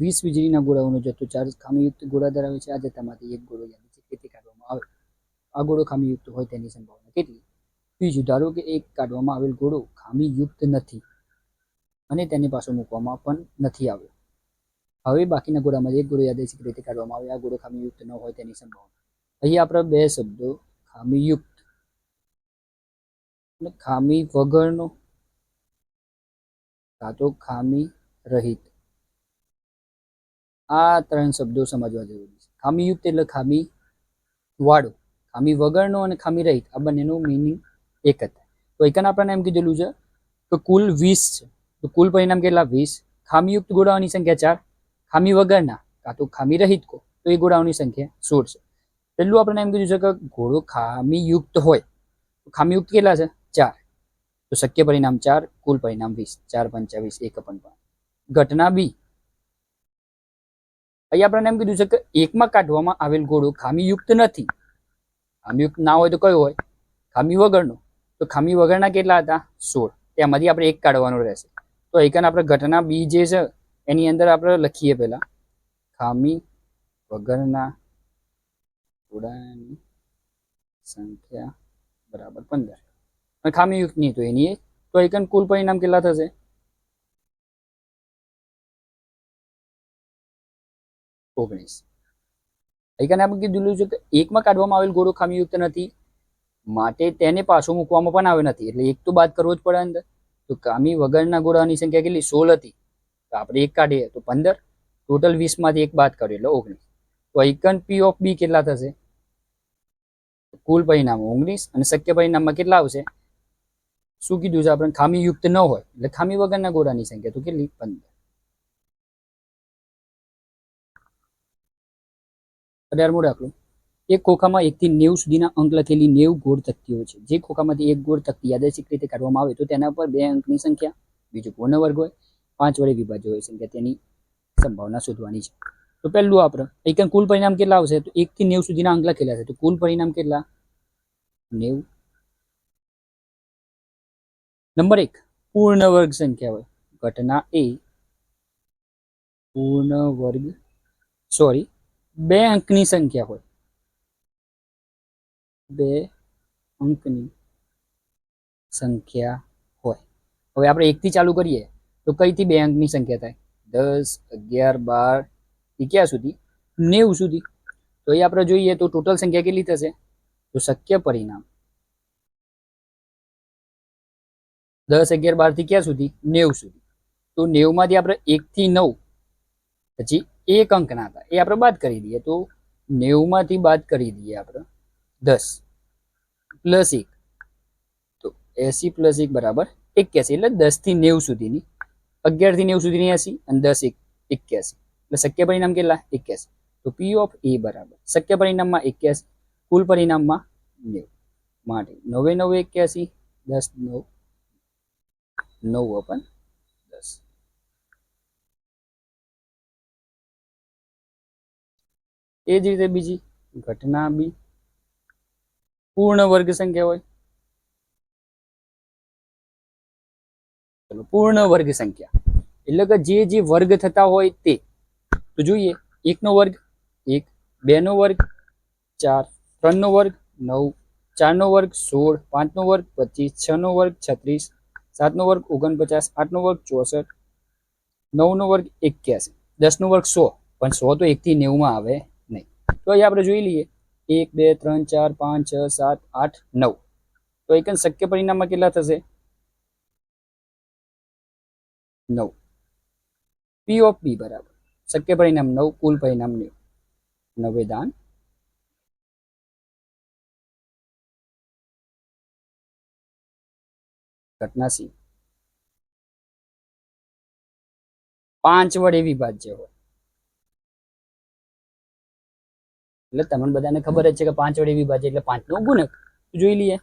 વીસ વીજળીના ગોળાઓનો જથ્થો ચાર્જ ખામીયુક્ત ગોળા ધરાવે છે. આ જથ્થામાંથી એક ગોળો યાદચ્છિક રીતે કાઢવામાં આવે. આ ગોળો ખામીયુક્ત હોય તેની સંભાવના કેટલી? બીજું, ધારો કે એક કાઢવામાં આવેલ ગોળો ખામીયુક્ત નથી અને તેની પાછો મૂકવામાં પણ નથી આવ્યો. હવે બાકીના ગોળામાં એક ગોળો યાદચ્છિક રીતે કાઢવામાં આવે. આ ગોળો ખામીયુક્ત ન હોય તેની સંભાવના. અહીં આપણા બે શબ્દો, ખામીયુક્ત અને ખામી વગરનો, કાં તો ખામી રહિત. આ ત્રણ શબ્દો સમજવા જરૂરી છે. ખામીયુક્ત એટલે ખામી વાળો, ખામી વગરનો અને ખામી રહિત, આ બંનેનું મિનિંગ એક જ તો એકન આપણને એમ કીધેલું છે કે કુલ વીસ છે. તો કુલ પરિણામ કેટલા? વીસ. ખામીયુક્ત ગોળાઓની સંખ્યા ચાર. ખામી વગરના, કાં તો ખામી રહિત કો, તો એ ગોળાઓની સંખ્યા સોળ છે. પહેલું આપણને એમ કીધું છે કે ઘોડો ખામીયુક્ત હોય. ખામીયુક્ત કેટલા છે? ચાર. તો શક્ય પરિણામ ચાર, કુલ પરિણામ વીસ. ચાર પંચાવીસ એક પણ ઘટના બી અહીંયા આપણને એમ કીધું છે કે એકમાં કાઢવામાં આવેલ ઘોડો ખામીયુક્ત નથી. ખામીયુક્ત ના હોય તો કયો હોય? ખામી વગરનો. તો ખામી વગરના કેટલા હતા? સોળ. તેમાંથી આપણે એક કાઢવાનો રહેશે. તો એકન આપણે ઘટના બી જે છે, એની અંદર આપણે લખીએ પેલા ખામી વગરના ઘોડાની સંખ્યા બરાબર પંદર. અને ખામીયુક્ત નહીં, તો એની તો એકન કુલ પરિણામ કેટલા થશે? ઓગણીસ. અહીંયા આપણે કીધું છે કે એકમાં કાઢવામાં આવેલ ગોળો ખામીયુક્ત નથી, માટે તેને પાછો મૂકવામાં પણ આવે નથી. એટલે એક તો બાદ કરવો જ પડે અંદર. તો ખામી વગરના ગોળાની સંખ્યા કેટલી? સોળ હતી. તો આપણે એક કાઢીએ. તો પંદર. ટોટલ વીસમાંથી એક બાદ કરીએ. એટલે ઓગણીસ. તો આઇકન પી ઓફ બી કેટલા થશે? કુલ પરિણામ ઓગણીસ અને શક્ય પરિણામમાં કેટલા આવશે? શું કીધું છે આપણે? ખામીયુક્ત ન હોય. એટલે ખામી વગરના ગોળાની સંખ્યા તો કેટલી? પંદર. અઢારમો દાખલો એક ખોખામાં એકથી નેવું સુધીના અંક લખેલી નેવું ગોળ તકતીઓ છે. જે ખોખામાંથી એક ગોળ તકતી યાદચ્છિક રીતે કાઢવામાં આવે તો તેના પર બે અંકની સંખ્યા, બીજું પૂર્ણ વર્ગ હોય, પાંચ વડે વિભાજ્ય હોય સંખ્યા તેની સંભાવના શોધવાની છે. તો પહેલું આપણે એક કુલ પરિણામ કેટલા આવશે? તો એકથી નેવું સુધીના અંક લખેલા છે. તો કુલ પરિણામ કેટલા? નેવું. નંબર એક, પૂર્ણ વર્ગ સંખ્યા હોય. ઘટના એ, પૂર્ણ વર્ગ, સોરી બે અંકની સંખ્યા હોય. બે અંકની સંખ્યા હોય. હવે આપણે એકથી ચાલુ કરીએ તો કઈથી બે અંકની સંખ્યા થાય? દસ, અગિયાર, બારથી ક્યાં સુધી, નેવું સુધી. તો એ આપણે જોઈએ તો ટોટલ સંખ્યા કેટલી થશે? તો શક્ય પરિણામ. દસ, અગિયાર બારથી ક્યાં સુધી? નેવું સુધી. તો નેવુંમાંથી આપણે એકથી નવ, પછી એક અંકના હતા એ આપણે બાદ કરી દઈએ તો નેવુંમાંથી બાદ કરી દઈએ આપણે દસ પ્લસ એક. તો એસી પ્લસ એક બરાબર એક્યાસી એટલે દસથી નેવું સુધીની, અગિયારથી નેવું સુધીની એસી અને દસ એક એક્યાસી. એટલે શક્ય પરિણામ કેટલા? એક્યાસી. તો પી ઓફ એ બરાબર. શક્ય પરિણામમાં એક્યાસી, કુલ પરિણામમાં નેવું. માટે નવે નવે એક્યાસી, દસ નવ નવ અપન દસ એ જ રીતે બીજી ઘટના બી પૂર્ણ વર્ગ સંખ્યા હોય. ચલો, પૂર્ણ વર્ગ સંખ્યા. એટલે કે જે જે વર્ગ થતા હોય તે, તો જોઈએ, એકનો વર્ગ, એક બે નો વર્ગ, ચાર ત્રણ નો વર્ગ, નવ ચાર નો વર્ગ, સોળ પાંચ નો વર્ગ, પચીસ નો વર્ગ, છત્રીસ સાત નો વર્ગ, ઓગણપચાસ આઠ નો વર્ગ, ચોસઠ નવ નો વર્ગ, એક્યાસી દસ નો વર્ગ, સો. પણ સો તો એકથી નેવુંમાં આવે. તો અહીં આપણે જોઈ લઈએ. એક, બે, ત્રણ, ચાર, પાંચ, છ, સાત, આઠ, નવ. તો એક શક્ય પરિણામમાં કેટલા થશે? નવ. પી ઓફ બી બરાબર. શક્ય પરિણામ નવ, કુલ પરિણામ નેવું. નવે દાન. ઘટના સી પાંચ વડે વિભાજ્ય હોય. એટલે તમને બધાને ખબર જ છે કે પાંચ વડે વિભાજે એટલે પાંચ નો ગુણક. જોઈ લઈએ.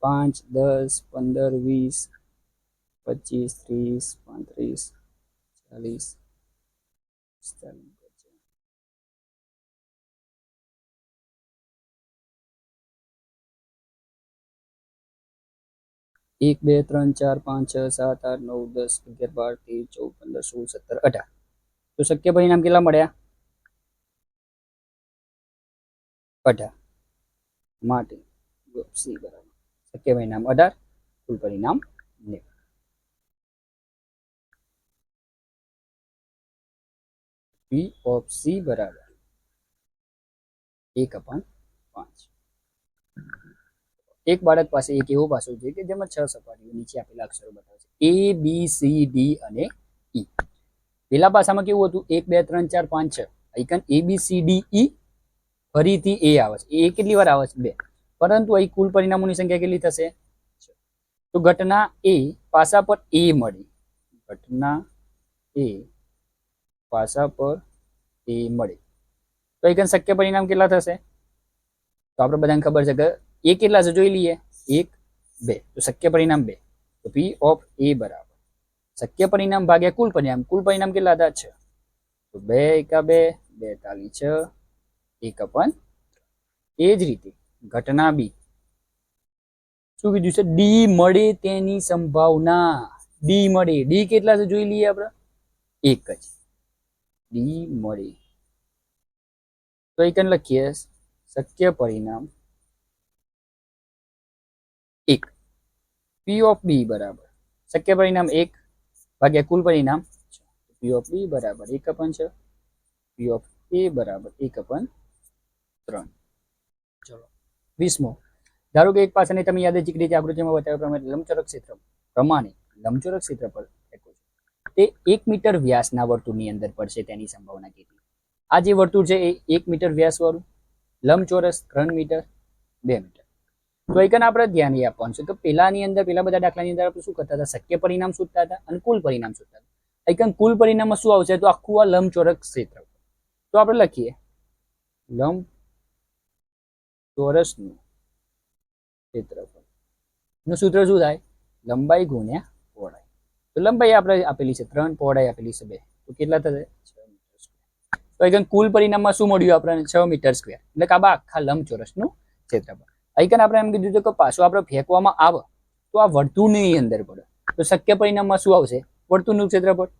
પાંચ, દસ, પંદર, વીસ, પચીસ, ત્રીસ, પાંત્રીસ, ચાલીસ એક, બે, ત્રણ, ચાર, પાંચ, છ, સાત, આઠ, નવ, દસ, અગિયાર, બાર, તેર, ચૌદ, પંદર, સોળ, સત્તર, અઢાર. તો શક્ય પરિણામ કેટલા મળ્યા? અઢાર. માટે સી બરાબર. શક્ય પરિણામ અઢાર કુલ પરિણામ નેવું. પી ઓફ સી બરાબર એક અપન પાંચ. એક બાળક પાસે એક એવો પાસો છે કે જેમાં છ સપાટીઓ નીચે આપેલા અક્ષરો બતાવે છે. એ બી સી ડી અને ઈ પેલા પાસામાં કેવું હતું? એક, બે, ત્રણ, ચાર, પાંચ, છ. Icon A B C D E ફરીથી એ આવે છે. એ કેટલી વાર આવે છે? બે. પરંતુ અહીં કુલ પરિણામોની સંખ્યા કેટલી થશે? છ. તો ઘટના એ પાસા પર એ મળી. ઘટના એ પાસા પર એ મળે. તો અહીં શક્ય પરિણામ કેટલા થશે? તો આપણે બધાને ખબર છે કે એ કેટલા છે? જોઈ લઈએ. એક, બે. તો શક્ય પરિણામ બે. તો પી ઓફ એ બરાબર. શક્ય પરિણામ ભાગ્યા કુલ પરિણામ. કુલ પરિણામ કેટલા હતા? છ. તો બે એકા બે બે તાલી છ એક અપન એ જ રીતે ઘટના બી. શું કીધું છે? ડી મળે તેની સંભાવના. ડી મળે. ડી કેટલા છે જોઈ લઈએ આપણે? એક જ. ડી મળે. તો એ કન લખીએ. શક્ય પરિણામ. એક. પી ઓફ બી બરાબર. શક્ય પરિણામ એક ભાગ્યા કુલ પરિણામ પી ઓફ બી બરાબર. એક અપન છે. પી ઓફ એ બરાબર. એક અપન ત્રણ. વીસમો. ધારો કે એક પાસાને તમે યાદચ્છિક રીતે આકૃતિમાં બતાવ્યા પ્રમાણે લંબચોરક ક્ષેત્ર. પ્રમાણે લંબચોરક ક્ષેત્ર પર તે એક મીટર વ્યાસના વર્તુળની અંદર પડશે તેની સંભાવના કેટલી? આ જે વર્તુળ છે એ એક મીટર વ્યાસવાળું, લંબચોરસ ત્રણ મીટર, બે મીટર. તો એકન આપણે ધ્યાન એ આપવાનું છે કે પેલાની અંદર પેલા બધા દાખલાની અંદર આપણે શું કરતા હતા? શક્ય પરિણામ શોધતા હતા અને કુલ પરિણામ શોધતા હતા. એકન કુલ પરિણામમાં શું આવશે? તો આખું આ લંબચોરસ ક્ષેત્ર તો આપણે લખીએ. લંબ ચોરસનું ક્ષેત્રફળ. નું સૂત્ર શું થાય? લંબાઈ ગુણ્યા પહોળાઈ. તો લંબાઈ આપણે આપેલી છે, ત્રણ પહોળાઈ આપેલી છે બે. તો કેટલા થશે? છ મીટર સ્ક્વેર તો એકદમ કુલ પરિણામમાં શું મળ્યું આપણને? છ મીટર સ્ક્વેર એટલે કે આ આખા લંબચોરસનું ક્ષેત્રફળ. અહીં આપણે એમ કીધું કે પાછું આપણે ફેંકવામાં આવે, તો આ વર્તુળની અંદર પડે. તો શક્ય પરિણામમાં શું આવશે? વર્તુળનું ક્ષેત્રફળ?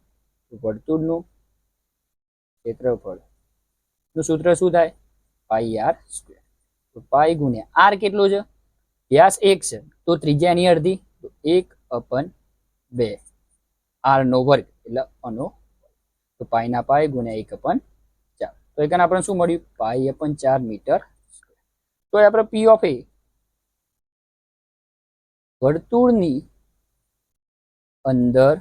વર્તુળનું ક્ષેત્રફળ. નું સૂત્ર શું થાય? પાઈ આર સ્ક્વેર તો પાઈ ગુણ્યા આર કેટલો છે? વ્યાસ એક છે. તો ત્રિજ્યાની અડધી, તો એક અપન બે. આર નો વર્ગ, એટલે અનો તો પાઈના પાય ગુણ્યા એક અપન ચાર. તો એકાને આપણે શું મળ્યું? પાઈ અપન ચાર મીટર તો આપણે પી ઓફ એ વર્તુળની અંદર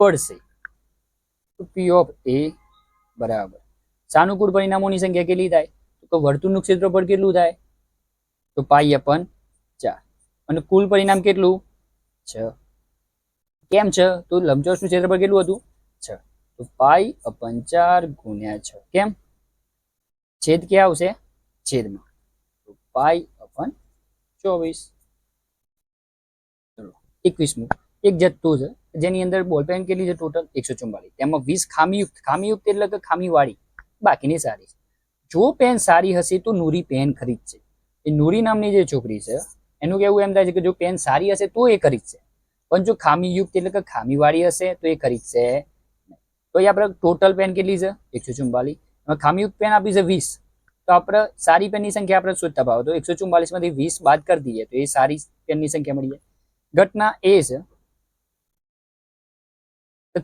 પડશે. તો પી ઓફ એ બરાબર. સાનુકૂળ પરિણામોની સંખ્યા કેટલી થાય? તો વર્તુળનું ક્ષેત્રફળ કેટલું થાય? તો પાઈ અપન ચાર. અને કુલ પરિણામ કેટલું? છ. કેમ છે? તો લંબચોરસનું ક્ષેત્રફળ કેટલું હતું? છ. તો પાઈ અપન ચાર ગુણ્યા છ. કેમ? છેદ ક્યાં આવશે? છેદમાં. તો પાઈ અપન ચોવીસ. ચલો, એકવીસમું. એક જથ્થો છે. જેની અંદર બોલપેન કેટલી છે? ટોટલ એકસો ચુમ્માલીસ તેમાં વીસ ખામીયુક્ત ખામીયુક્ત એટલે કે ખામીવાળી. બાકીની સારી છે. જો પેન સારી હશે તો નૂરી પેન ખરીદશે એ નૂરી નામની જે છોકરી છે, એનું કેવું એમ થાય છે કે જો પેન સારી હશે તો એ ખરીદશે પણ જો ખામીયુક્ત એટલે કે ખામીવાળી હશે તો એ ખરીદશે તો એ આપણે ટોટલ પેન કેટલી છે? એકસો ચુમ્માલીસ ખામીયુક્ત પેન આપી છે વીસ. તો આપણે સારી પેનની સંખ્યા આપણે શોધતા ભાવ તો એકસો ચુમ્બાલીસમાંથી વીસ બાદ કરી દઈએ તો એ સારી પેનની સંખ્યા મળી જાય ઘટના એ છે તો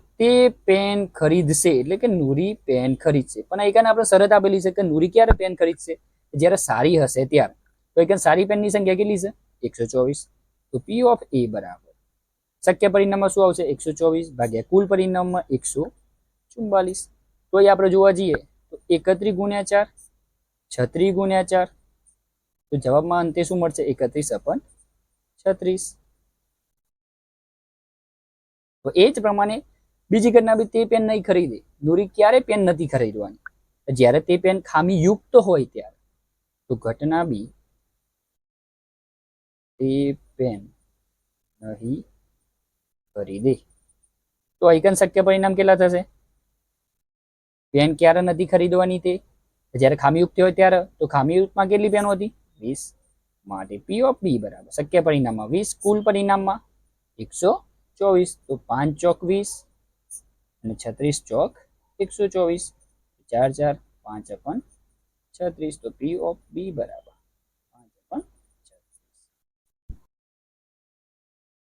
પેન ખરીદશે, એટલે કે નૂરી પેન ખરીદશે. પણ એકાને આપણે શરત આપેલી છે કે નૂરી ક્યારે પેન ખરીદશે? જ્યારે સારી હશે ત્યારે. તો એકાને સારી પેનની સંખ્યા કેટલી છે? એકસો ચોવીસ. તો પી ઓફ એ બરાબર. શક્ય પરિણામમાં શું આવશે? એકસો ચોવીસ ભાગ્યા કુલ પરિણામમાં એકસો ચુમ્બાલીસ તો એ આપણે જોવા જઈએ તો એકત્રીસ ગુણ્યા ચાર, છત્રીસ ગુણ્યા ચાર. તો જવાબમાં અંતે શું મળશે? એકત્રીસ અપન છત્રીસ. તો એ જ પ્રમાણે બીજી ઘટના બી તે પેન નહીં ખરીદે. નૂરી ક્યારે પેન નથી ખરીદવાની? જ્યારે તે પેન ખામી યુક્ત હોય ત્યારે. તો ઘટના બી તે પેન નહીં ખરીદે. તો આઈકન શક્ય પરિણામ કેટલા થશે? પેન ક્યારે નથી ખરીદવાની તે? જ્યારે ખામીયુક્ત હોય ત્યારે. તો ખામીયુક્તમાં કેટલી પેનો હતી? વીસ માટે પી ઓફ બી બરાબર. શક્ય પરિણામમાં વીસ, કુલ પરિણામમાં એકસો ચોવીસ. તો પાંચ ચોક અને છત્રીસ ચોક એકસો ચોવીસ. ચાર ચાર પાંચ અપન છત્રીસ તો પી ઓફ બી બરાબર.